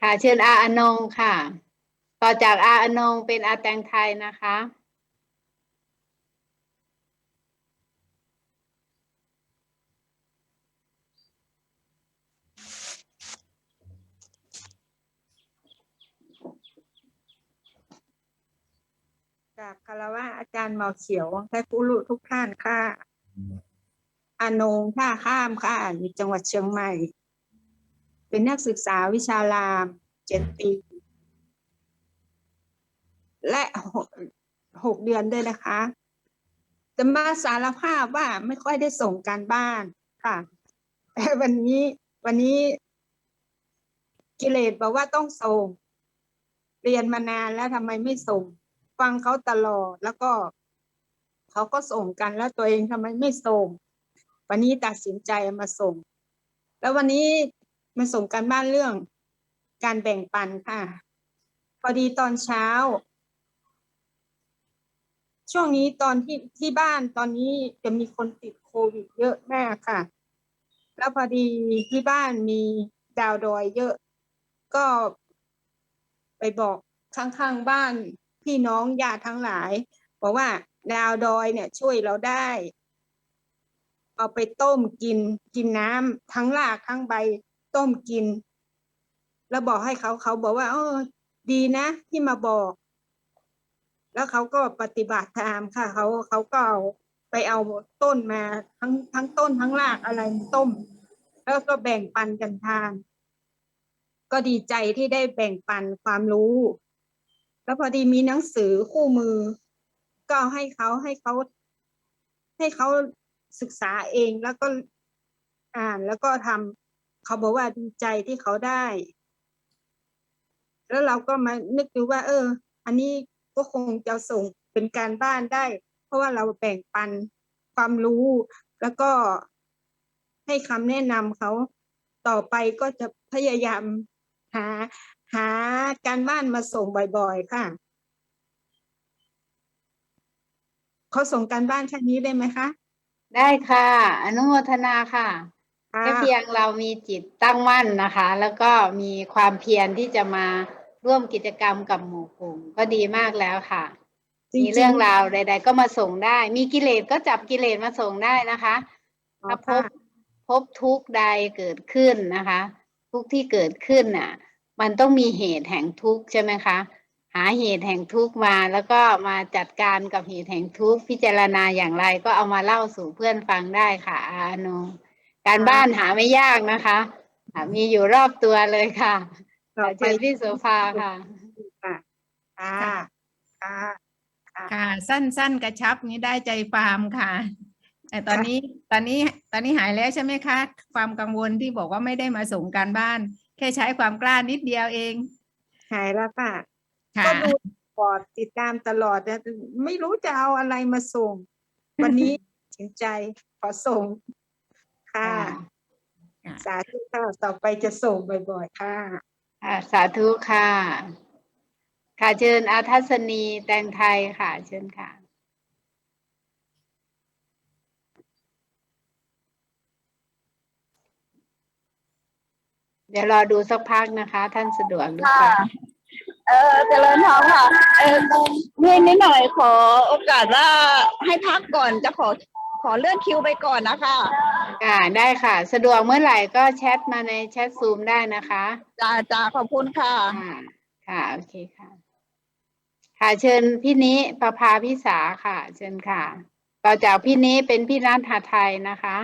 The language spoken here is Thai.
ค่ะเชิญอาอนงค่ะ ต่อจากอาอนงเป็นอาแตงไทยนะคะ จากคารวะอาจารย์หมอเขียวและผู้รู้ทุกท่านค่ะอานงท่าข้ามค่ะอยู่จังหวัดเชียงใหม่ เป็นนักศึกษาวิชารามเจ็ดปี และหกหกเดือนด้วยนะคะจะมาสารภาพว่าไม่ค่อยได้ส่งการบ้านค่ะ แต่วันนี้วันนี้กิเลสบอกว่าต้องส่ง เรียนมานานแล้วทำไมไม่ส่ง ฟังเขาตลอดแล้วก็ เขาก็ส่งกันแล้วตัวเองทำไมไม่ส่ง วันนี้ตัดสินใจมาส่ง แล้ววันนี้ มาส่งกันบ้านเรื่องการแบ่งปันค่ะ พอดีตอนเช้า ช่วงนี้ตอนที่ที่บ้านตอนนี้จะมีคนติดโควิดเยอะมากค่ะ แล้วพอดีที่บ้านมีดาวดอยเยอะ ก็ไปบอกข้างๆบ้านพี่น้องญาติทั้งหลายบอกว่าดาวดอยเนี่ยช่วยเราได้ เอาไปต้มกินกินน้ำทั้งรากทั้งใบ ต้มกิน แล้วบอกให้เขาเขาบอกว่าเออดีนะ ที่มาบอก แล้วเขาก็ปฏิบัติตามค่ะเขาเขาก็เอาไปเอาต้นมาทั้งทั้งต้นทั้งรากอะไรต้ม แล้วก็แบ่งปันกันทาน ก็ดีใจที่ได้แบ่งปันความรู้ แล้วพอดีมีหนังสือคู่มือ ก็ให้เขาให้เขาให้เขาศึกษาเองแล้วก็อ่านแล้วก็ทำ เขาบอกว่าดีใจที่เขาได้ แล้วเราก็มานึกดูว่า เออ อันนี้ก็คงจะส่งเป็นการบ้านได้ เพราะว่าเราแบ่งปันความรู้ แล้วก็ให้คำแนะนำเขาต่อไปก็จะพยายามหาหาการบ้านมาส่งบ่อยๆ ค่ะเขาส่งการบ้านแค่นี้ได้ไหมคะ ได้ค่ะ อนุโมทนาค่ะค่ะ แค่เพียงเรามีจิตตั้งมั่นนะคะ แล้วก็มีความเพียรที่จะมาร่วมกิจกรรมกับหมู่กลุ่ม ก็ดีมากแล้วค่ะจริงๆมีเรื่องราวใด ๆ ก็มาส่งได้ มีกิเลสก็จับกิเลสมาส่งได้นะคะอ๋อถ้าพค่ะบพบทุกข์ใดเกิดขึ้นนะคะ ทุกข์ที่เกิดขึ้นน่ะ มันต้องมีเหตุแห่งทุกข์ใช่ไหมคะ หาเหตุแห่งทุกข์มาแล้วก็มาจัดการกับเหตุแห่งทุกข์พิจารณาอย่างไรก็เอามาเล่าสู่เพื่อนฟังได้ค่ะอาโน การบ้านหาไม่ยากนะคะอะมีอยู่รอบตัวเลยค่ะต่อไปเชิญพี่โสภาค่ะค่ะค่ะค่ะค่ะ สั้นๆ กระชับนี้ได้ใจฟาร์มค่ะแต่ตอนนี้ตอนนี้ตอนนี้หายแล้วใช่ไหมคะ ความกังวลที่บอกว่าไม่ได้มาส่งการบ้าน แค่ใช้ความกล้านิดเดียวเอง หายแล้วค่ะค่ะก็ดูตลอดติดตามตลอดแต่ไม่รู้จะเอาอะไรมาส่ง วันนี้ตัดสินใจขอส่ง ค่ะค่ะ สาธุค่ะ ต่อไปจะส่งบ่อยๆค่ะ ค่ะ สาธุค่ะ ค่ะเชิญอาทัศนีแตงไทยค่ะ เชิญค่ะเดี๋ยวรอดูสักพักนะคะ ท่านสะดวกหรือเปล่าเออเจริญทองค่ะ เออเมื่อยนิดหน่อยขอโอกาสว่าให้พักก่อนจะขอ ขอเลื่อนคิวไปก่อนนะคะค่ะได้ค่ะ สะดวกเมื่อไหร่ก็แชทมาในแชทซูมได้นะคะจ้าจ้าขอบคุณค่ะค่ะค่ะโอเคค่ะ ค่ะเชิญพี่นิประภาพิสาค่ะ เชิญค่ะ ต่อจากพี่นิเป็นพี่นัทหาไทยนะคะ